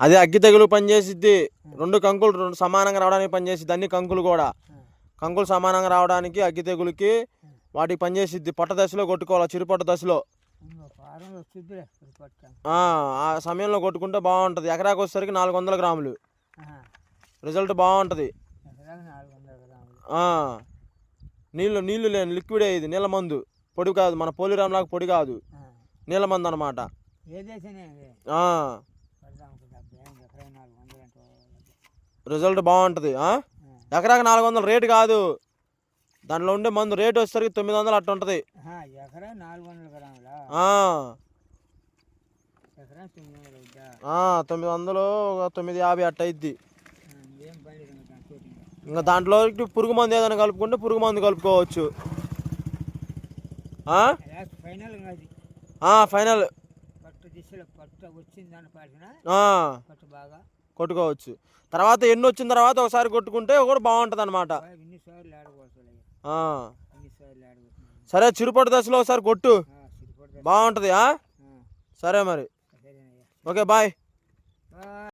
అదే అగ్గి తెగులు పనిచేసిద్ది. రెండు కంకులు రెండు సమానంగా రావడానికి పనిచేసిద్ది. అన్ని కంకులు కూడా. కంకులు సమానంగా రావడానికి అగ్గి తెగులుకి వాటికి పనిచేసిద్ది. పొట్ట దశలో కొట్టుకోవాలి? చిరుపొట్ట దశలో. ఆ, సమయంలో కొట్టుకుంటే బాగుంటుంది. ఎకరాకి వచ్చేసరికి నాలుగు వందల గ్రాములు. రిజల్ట్ బాగుంటుంది. నీళ్ళు నీళ్ళు లేని లిక్విడే ఇది. నీళ్ళ మందు. పొడి కాదు. మన పోలిరామ్లాగా పొడి కాదు. నీళ్ళ మందు అనమాట రిజల్ట్ బాగుంటుంది? ఎకరాకి నాలుగు వందలు రేటు కాదు. దాంట్లో ఉండే మందు రేటు వచ్చేసరికి తొమ్మిది వందలు అట్ట ఉంటుంది. తొమ్మిది వందలు తొమ్మిది యాభై అట్ట అయింది ఇంకా. దాంట్లో పురుగు మందు ఏదైనా కలుపుకుంటే పురుగు మందు కలుపుకోవచ్చు. ఫైనల్. కొట్టుకోవచ్చు. తర్వాత ఎన్ని వచ్చిన తర్వాత ఒకసారి కొట్టుకుంటే కూడా బాగుంటుంది అనమాట సరే చిరుపటి దశలో ఒకసారి కొట్టు. బాగుంటుంది? సరే మరి. Okay bye.